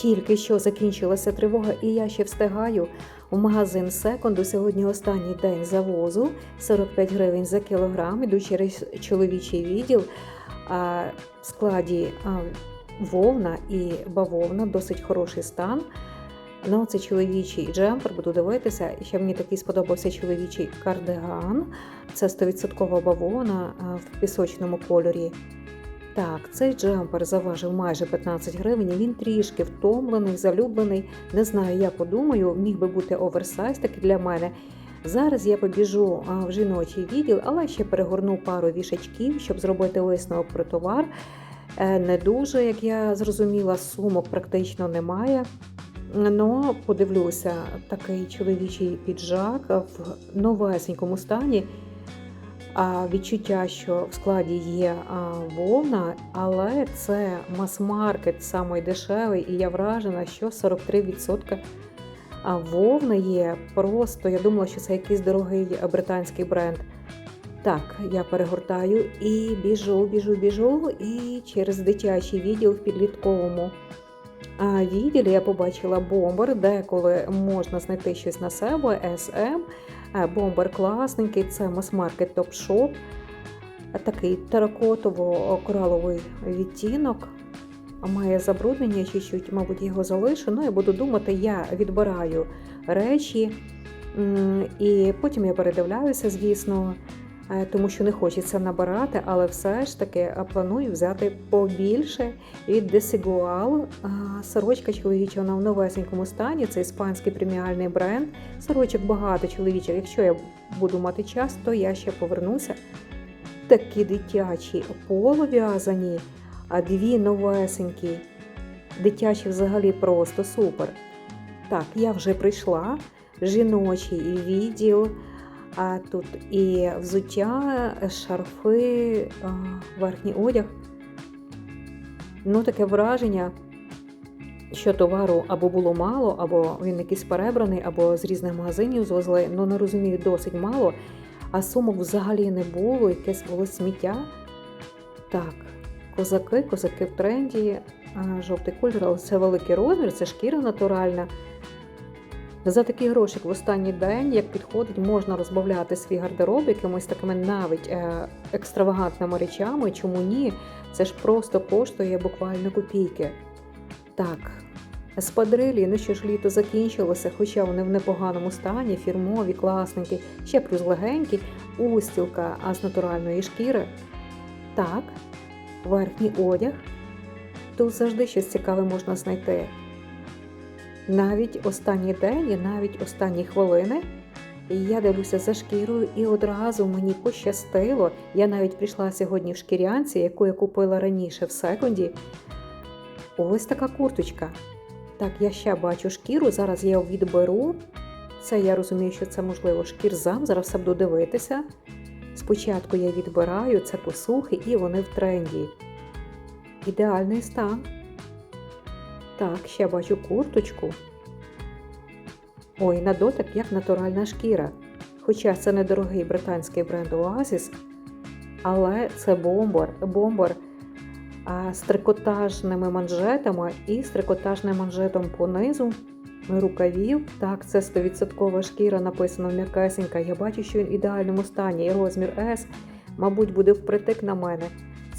Тільки що закінчилася тривога, і я ще встигаю в магазин секонду. Сьогодні останній день завозу 45 гривень за кілограм. Іду через чоловічий відділ. А, в складі а, вовна і бавовна, досить хороший стан. Ну, це чоловічий джемпер, буду дивитися. Ще мені такий сподобався чоловічий кардиган. Це 100% бавовна в пісочному кольорі. Так, цей джемпер заважив майже 15 гривень. Він трішки втомлений, залюблений. Не знаю, я подумаю, міг би бути оверсайз такий для мене. Зараз я побіжу в жіночий відділ, але ще перегорну пару вішачків, щоб зробити висновок про товар. Е, Не дуже, як я зрозуміла, сумок практично немає. Ну, подивлюся, такий чоловічий піджак в новесенькому стані. Відчуття, що в складі є вовна, але це мас-маркет самий дешевий, і я вражена, що 43% а вовни є. Просто я думала, що це якийсь дорогий британський бренд. Так, я перегортаю і біжу, біжу, біжу, і через дитячий відділ в підлітковому відділі я побачила бомбер, деколи можна знайти щось на себе, SM. Е, Бомбер класненький, це мас-маркет топ-шоп. Такий теракотово-кораловий відтінок. Має забруднення чуть-чуть, мабуть, його залишу. Ну, я буду думати, я відбираю речі, і потім я передивляюся, звісно, тому що не хочеться набирати, але все ж таки е, планую взяти побільше від Desigual. Сорочка чоловіча вона в новесенькому стані. Це іспанський преміальний бренд. Сорочок багато чоловічих. Якщо я буду мати час, то я ще повернуся. Такі дитячі полув'язані, а дві новесенькі. Дитячі взагалі просто супер. Так, я вже прийшла. Жіночий відділ. А тут і взуття, шарфи, верхній одяг. Ну, таке враження, що товару або було мало, або він якийсь перебраний, або з різних магазинів звезли. Ну, не розумію, досить мало. А сумок взагалі не було, якесь було сміття. Так, козаки, козаки в тренді, жовтий кольор, але це великий розмір, це шкіра натуральна. За такий грошик в останній день, як підходить, можна розбавляти свій гардероб якимось такими навіть е, екстравагантними речами. Чому ні? Це ж просто коштує буквально копійки. Так, спадрилі, ну що ж літо закінчилося, хоча вони в непоганому стані, фірмові, класненькі, ще плюс легенькі, устілка, а з натуральної шкіри. Так, верхній одяг. Тут завжди щось цікаве можна знайти. Навіть останній день і навіть останні хвилини я дивлюся за шкірою, і одразу мені пощастило. Я навіть прийшла сьогодні в шкірянці, яку я купила раніше в секунді. Ось така курточка. Так, я ще бачу шкіру, зараз я відберу. Це я розумію, що це можливо шкірзам. Зараз все буду дивитися. Спочатку я відбираю це посухи, і вони в тренді. Ідеальний стан. Так, ще бачу курточку. Ой, на дотик як натуральна шкіра. Хоча це недорогий британський бренд Oasis, але це бомбер, бомбер з трикотажними манжетами і з трикотажним манжетом понизу рукавів. Так, це 100% шкіра, написано м'якесенька. Я бачу, що він в ідеальному стані. І розмір S, мабуть, буде впритик на мене.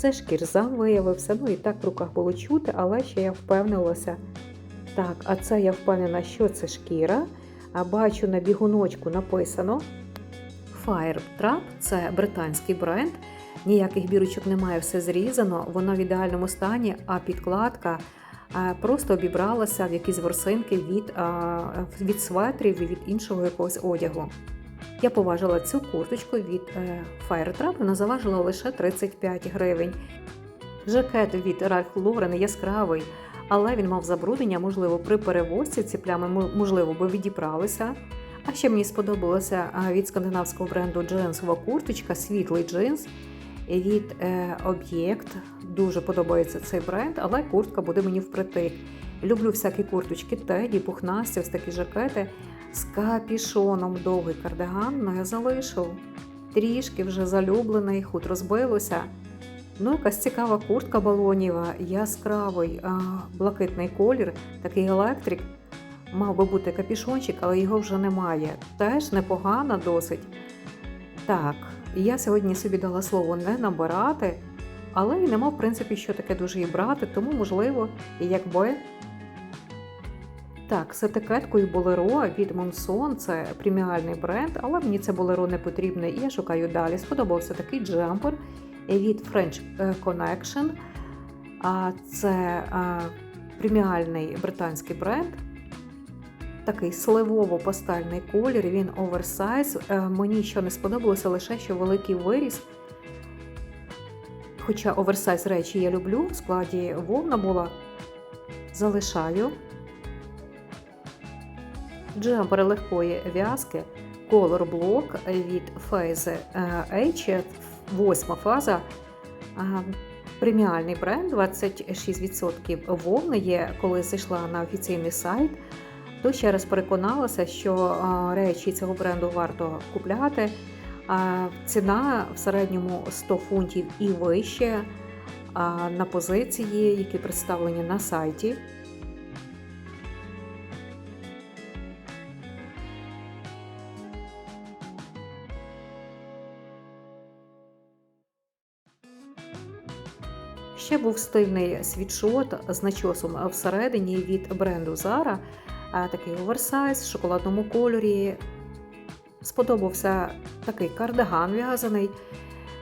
Це шкірзам виявився. Ну і так в руках було чути, але ще я впевнилася. Так, а це я впевнена, що це шкіра. А бачу на бігуночку написано Fire Trap – це британський бренд. Ніяких бірочок немає, все зрізано, воно в ідеальному стані, а підкладка просто обібралася в якісь ворсинки від, від светрів і від іншого якогось одягу. Я поважила цю курточку від е, Firetrap, вона заважила лише 35 гривень. Жакет від Ralph Lauren яскравий, але він мав забруднення, можливо, при перевозці ці плями можливо би відібралися. А ще мені сподобалася від скандинавського бренду джинсова курточка, світлий джинс від е, Об'єкт. Дуже подобається цей бренд, але куртка буде мені впритик. Люблю всякі курточки, теді, пухнасті, ось такі жакети з капішоном. Довгий кардиган, ну я залишив. Трішки вже залюблений, худ розбилося. Ну, якась цікава куртка балоніва, яскравий, а, блакитний колір, такий електрик. Мав би бути капішончик, але його вже немає. Теж непогана досить. Так, я сьогодні собі дала слово не набирати, але й нема, в принципі, що таке дуже і брати, тому, можливо, якби. Так, з етикеткою Болеро від Монсон, це преміальний бренд, але мені це Болеро не потрібне, і я шукаю далі. Сподобався такий джемпер від French Connection. Це преміальний британський бренд. Такий сливово-пастельний колір, він оверсайз. Е, Мені що не сподобалося, лише що великий виріс. Хоча оверсайз речі я люблю, в складі вовна була, залишаю. Джемпер легкої в'язки, Color Block від Phase H, восьма фаза. Преміальний бренд 26% вовни є, коли зайшла на офіційний сайт, то ще раз переконалася, що речі цього бренду варто купляти. Ціна в середньому 100 фунтів і вище на позиції, які представлені на сайті. Ще був стильний світшот з начосом всередині від бренду Zara. Такий оверсайз в шоколадному кольорі. Сподобався такий кардиган в'язаний,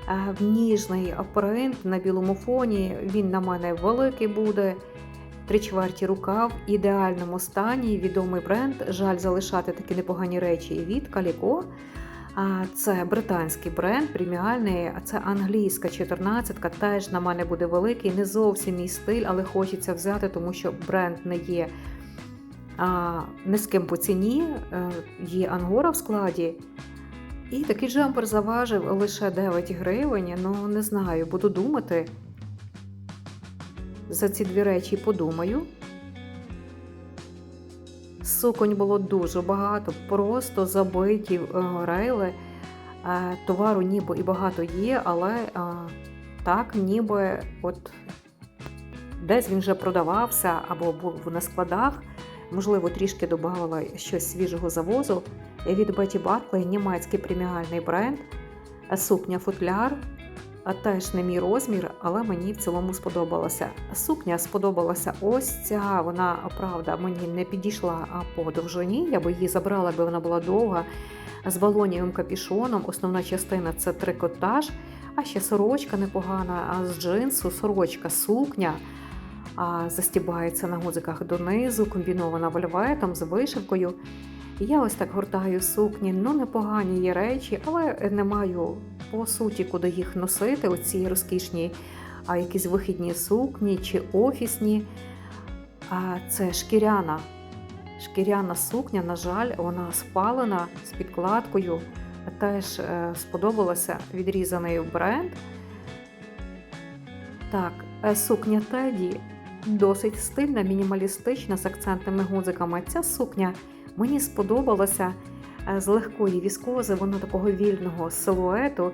а, ніжний принт на білому фоні. Він на мене великий буде. Три чверті рукав в ідеальному стані. Відомий бренд. Жаль залишати такі непогані речі від Calico. Це британський бренд, преміальний, а це англійська 14-ка, теж на мене буде великий, не зовсім мій стиль, але хочеться взяти, тому що бренд не є низьким по ціні, е, є ангора в складі. І такий джемпер заважив лише 9 гривень. Ну, не знаю, буду думати. За ці дві речі подумаю. Суконь було дуже багато, просто забиті е, рейли. Е, Товару ніби і багато є, але е, так, ніби от десь він вже продавався або був на складах. Можливо, трішки додавала щось свіжого завозу. Від Betty Barclay німецький преміальний бренд, Е, сукня футляр. А теж не мій розмір, але мені в цілому сподобалася. Сукня сподобалася ось ця. Вона правда мені не підійшла по довжині. Я би її забрала, бо вона була довга. З балонієвим капішоном. Основна частина це трикотаж, а ще сорочка непогана. А з джинсу сорочка сукня. А застібається на гудзиках донизу, комбінована вольветом з вишивкою. Я ось так гортаю сукні, ну непогані є речі, але не маю по суті, куди їх носити, оці розкішні а якісь вихідні сукні чи офісні. А це шкіряна. Шкіряна сукня, на жаль, вона спалена з підкладкою. Теж е, сподобалося відрізаний бренд. Так, е, сукня Теді досить стильна, мінімалістична з акцентними гудзиками. Ця сукня мені сподобалася з легкої віскози, вона такого вільного силуету.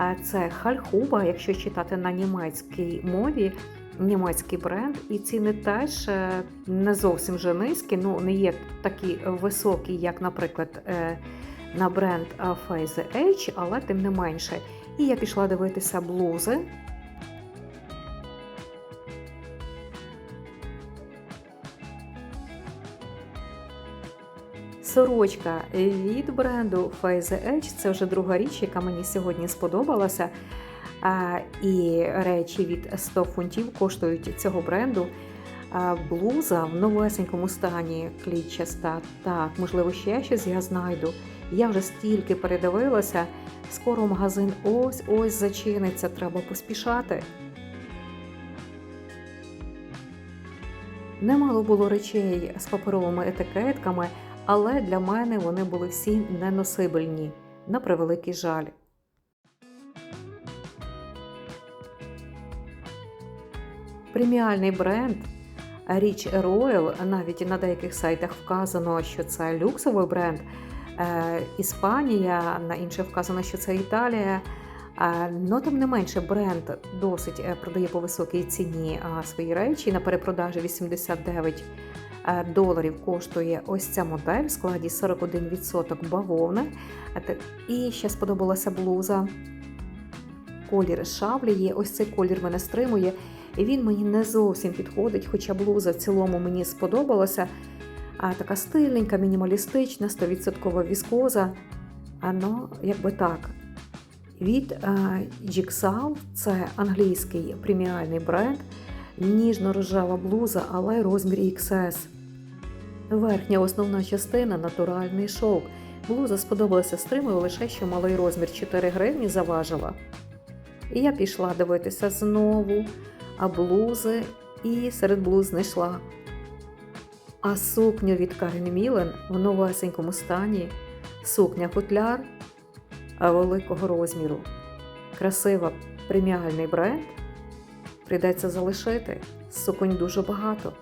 Е, Це хальхуба, якщо читати на німецькій мові, німецький бренд. І ціни теж е, не зовсім вже низькі, ну не є такі високі, як, наприклад, е, на бренд е, Phase H, але тим не менше. І я пішла дивитися блузи. Сорочка від бренду Phase Edge. Це вже друга річ, яка мені сьогодні сподобалася. І речі від 100 фунтів коштують цього бренду. Блуза в новесенькому стані клітчаста. Так, можливо, ще щось я знайду. Я вже стільки передивилася. Скоро магазин ось ось зачиниться, треба поспішати. Немало було речей з паперовими етикетками, але для мене вони були всі неносибельні, на превеликий жаль. Преміальний бренд Rich Royal, навіть на деяких сайтах вказано, що це люксовий бренд. Е, Іспанія, на інших вказано, що це Італія. Е, Ну, тим не менше, бренд досить е, продає по високій ціні свої речі. На перепродажі 89 е, доларів коштує ось ця модель в складі 41% бавовни. Е, І ще сподобалася блуза. Колір шаблі є. Ось цей колір мене стримує. І він мені не зовсім підходить, хоча блуза в цілому мені сподобалася. А така стильненька, мінімалістична, 100% віскоза. А ну, якби так. Від е, Jigsaw, це англійський преміальний бренд, ніжно-рожева блуза, але розмір XS. Верхня основна частина натуральний шовк. Блуза сподобалася стримою лише що малий розмір 4 гривні заважила. І я пішла дивитися знову, а блузи і серед блуз знайшла. А сукню від Карен Мілен в новесенькому стані, сукня футляр великого розміру. Красива преміальний бренд. Прийдеться залишити. Суконь дуже багато.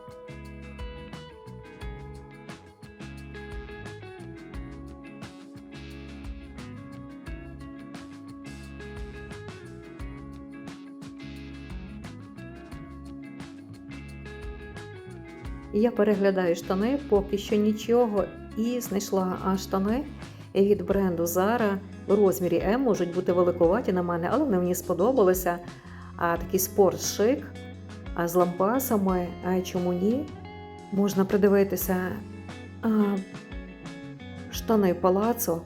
Я переглядаю штани, поки що нічого, і знайшла штани від бренду Zara в розмірі М можуть бути великуваті на мене, але вони мені сподобалися. А такий спорт шик а з лампасами. А чому ні? Можна придивитися а, штани палацо.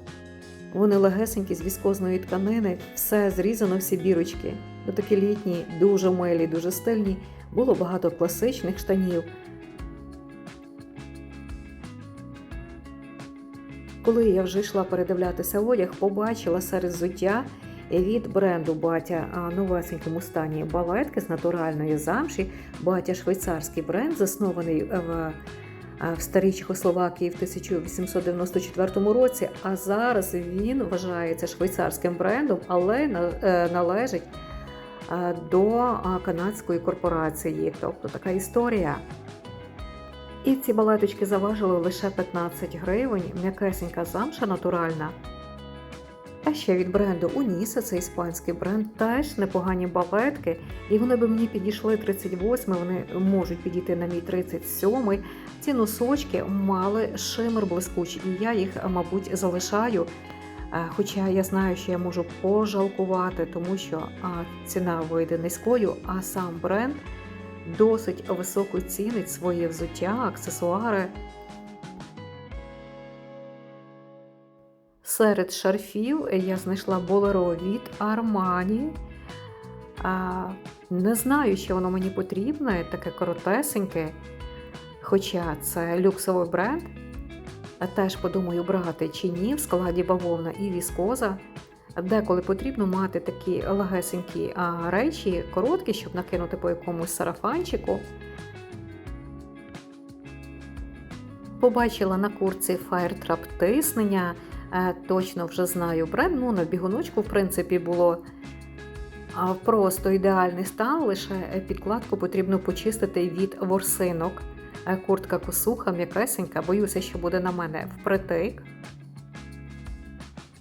Вони легесенькі з віскозної тканини, все зрізано, всі бірочки. Ну такі літні, дуже милі, дуже стильні. Було багато класичних штанів. Коли я вже йшла передивлятися одяг, побачила серед взуття від бренду Батя новесенькому стані балетки з натуральної замші. Батя швейцарський бренд, заснований в, в старій Чехословакії в 1894 році. А зараз він вважається швейцарським брендом, але е, належить до канадської корпорації. Тобто така історія. І ці балеточки заважили лише 15 гривень, м'якесенька замша натуральна. А ще від бренду Уніса, це іспанський бренд, теж непогані балетки, і вони би мені підійшли 38, вони можуть підійти на мій 37. Ці носочки мали шимер блискучий, і я їх, мабуть, залишаю. Е, Хоча я знаю, що я можу пожалкувати, тому що ціна вийде низькою, а сам бренд досить високо цінить своє взуття, аксесуари. Серед шарфів я знайшла болеро від Armani. Не знаю, що воно мені потрібне, таке коротесеньке. Хоча це люксовий бренд. Теж подумаю, брати чи ні в складі бавовна і віскоза. Деколи потрібно мати такі легесенькі речі, короткі, щоб накинути по якомусь сарафанчику. Побачила на курці Firetrap тиснення. Е, Точно вже знаю бренд. Ну, на бігуночку, в принципі, було просто ідеальний стан, лише підкладку потрібно почистити від ворсинок. Е, Куртка косуха, м'якесенька, боюся, що буде на мене впритик.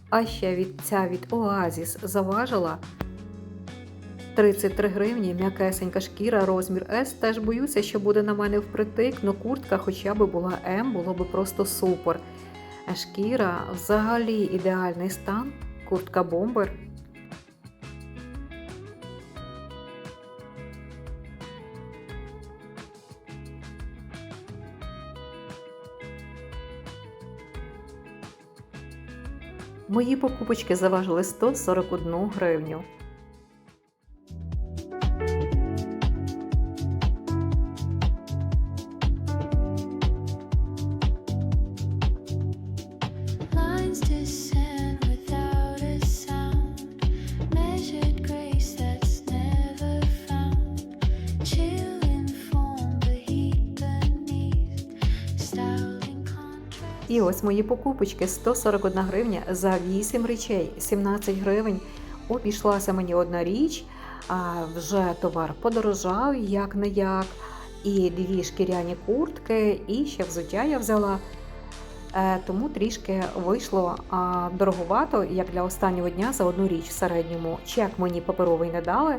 А ще від ця від Оазіс заважила 33 гривні, м'якесенька шкіра, розмір S. Теж боюся, що буде на мене впритик, но куртка хоча б була М, було б просто супер. Шкіра взагалі ідеальний стан, куртка бомбер. Мої покупочки заважили 141 гривню. І ось мої покупочки 141 гривня за 8 речей, 17 гривень. Обійшлася мені одна річ, а вже товар подорожав як не як. І дві шкіряні куртки, і ще взуття я взяла. Е, тому трішки вийшло дороговато, як для останнього дня за одну річ в середньому. Чек мені паперовий не дали.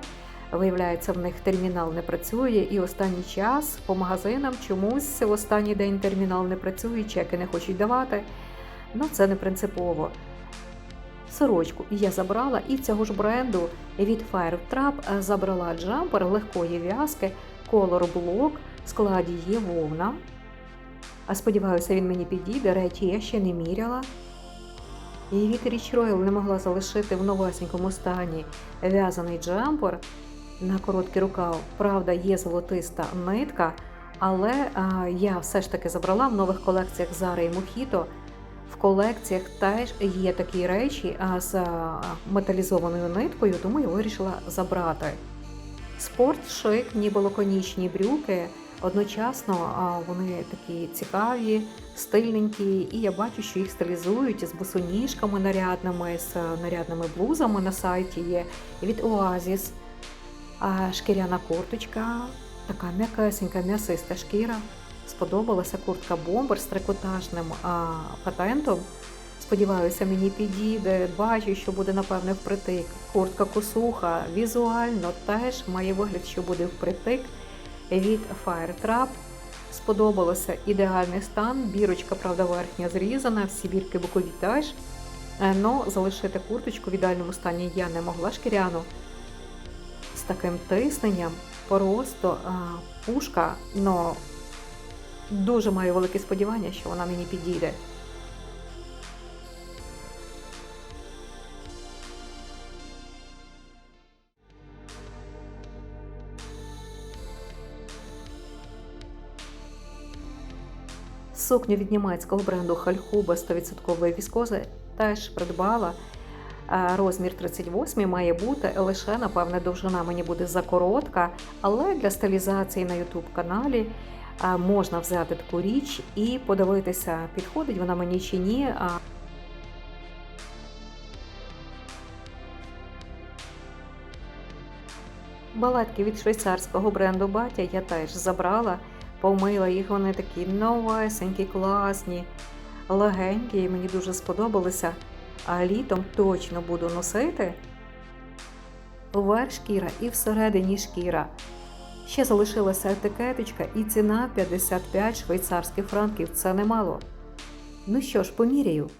Виявляється, в них термінал не працює, і останній час по магазинам чомусь в останній день термінал не працює, чеки не хочуть давати. Ну, це не принципово. Сорочку я забрала і цього ж бренду від Fire Trap е, забрала джампер легкої в'язки, Color Block, в складі є вовна. А сподіваюся, він мені підійде, речі я ще не міряла. І від Rich Royal не могла залишити в новесенькому стані в'язаний джемпер на короткий рукав. Правда, є золотиста нитка, але я все ж таки забрала в нових колекціях Zara і Mojito. В колекціях теж є такі речі а, з металізованою ниткою, тому я вирішила забрати. Спорт шик, ніби лаконічні брюки. Одночасно вони такі цікаві, стильненькі, і я бачу, що їх стилізують з босоніжками нарядними, з нарядними блузами на сайті є від Oasis. Шкіряна курточка, така м'якесенька, м'ясиста шкіра. Сподобалася куртка бомбер з трикотажним патентом. Сподіваюся, мені підійде. Бачу, що буде напевне впритик. Куртка косуха візуально теж має вигляд, що буде впритик від Fire Trap. Сподобалося ідеальний стан. Бірочка, правда, верхня зрізана, всі бірки бокові теж. Е, Но залишити курточку в ідеальному стані я не могла шкіряну. З таким тисненням просто а, пушка, но дуже маю велике сподівання, що вона мені підійде. Сукню від німецького бренду Хальхуба 100% віскози теж придбала. Розмір 38 має бути лише, напевне, довжина мені буде закоротка, але для стилізації на YouTube каналі можна взяти таку річ і подивитися, підходить вона мені чи ні. Балетки від швейцарського бренду Батя я теж забрала, помила їх, вони такі новесенькі, класні, легенькі, і мені дуже сподобалися. А літом точно буду носити. Вверх шкіра і всередині шкіра. Ще залишилася етикеточка і ціна 55 швейцарських франків. Це немало. Ну що ж, поміряю.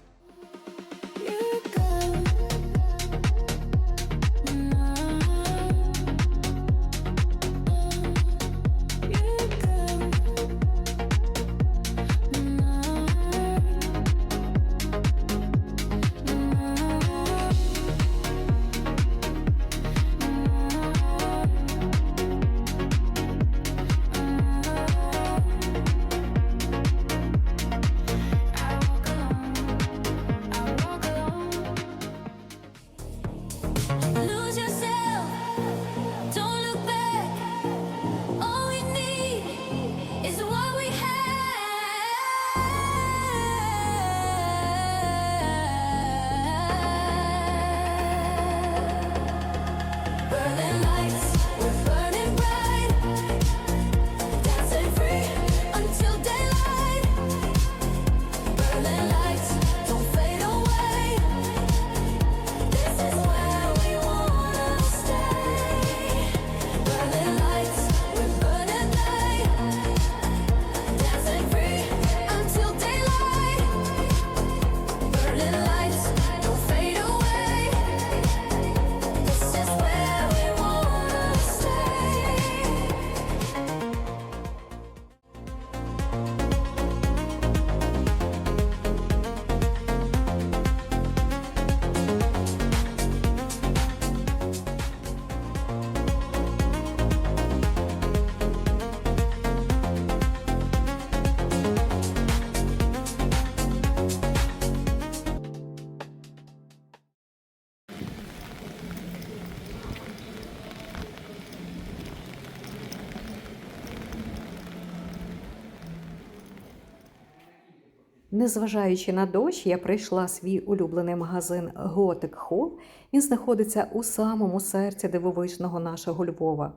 Незважаючи на дощ, я прийшла свій улюблений магазин Готик Хол. Він знаходиться у самому серці дивовижного нашого Львова.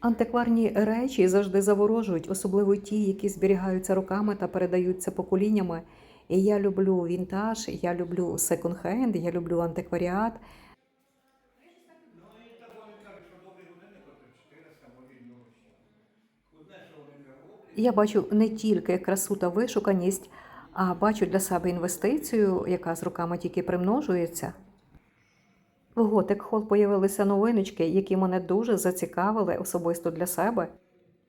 Антикварні речі завжди заворожують, особливо ті, які зберігаються роками та передаються поколіннями. І я люблю вінтаж, я люблю секонд-хенд, я люблю антикваріат. Ну і так вони кажуть, що добрий годинник коштує 400, може й дорожче. Одне, що вони Я бачу не тільки красу та вишуканість, а бачу для себе інвестицію, яка з роками тільки примножується. В Готик Хол появилися новиночки, які мене дуже зацікавили особисто для себе.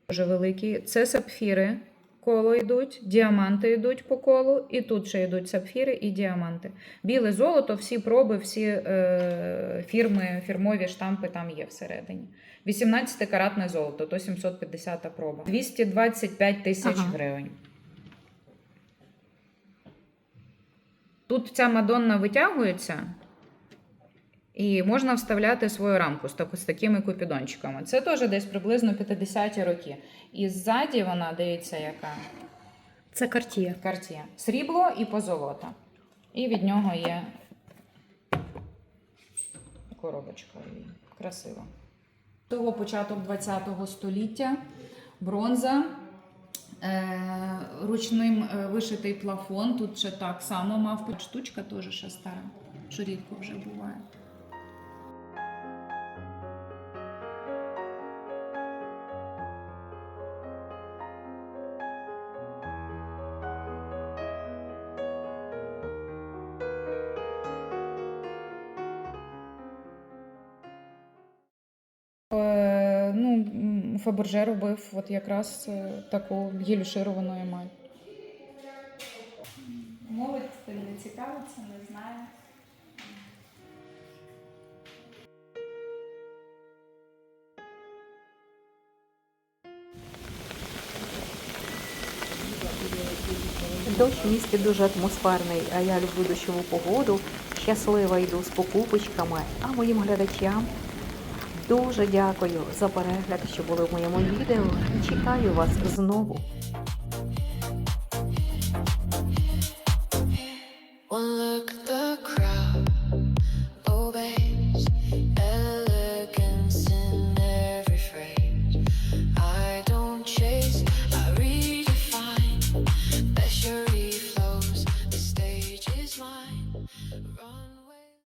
дуже великі. Це сапфіри. Коло йдуть, діаманти йдуть по колу, і тут ще йдуть сапфіри і діаманти. Біле золото, всі проби, всі е, фірми, фірмові штампи там є всередині. 18-каратне золото, то 750 проба. 225 тисяч Ага. гривень. Тут ця мадонна витягується, і можна вставляти свою рамку з, так, з такими купідончиками. Це теж десь приблизно 50-ті роки. І ззаді вона, дивіться, яка Це картія. картія. Срібло і позолота. І від нього є коробочка. Красиво. Того початок ХХ століття бронза. Е, ручним е, вишитий плафон. Тут ще так само мав штучка теж ще стара, що рідко вже буває. М, Фаберже робив от якраз е, таку гілюшировану емаль. Молодь не цікавиться, не знає. Дощ в місті дуже атмосферний, а я люблю дощову погоду. Щаслива йду з покупочками. А моїм глядачам дуже дякую за перегляд, що були в моєму відео. Чекаю вас знову.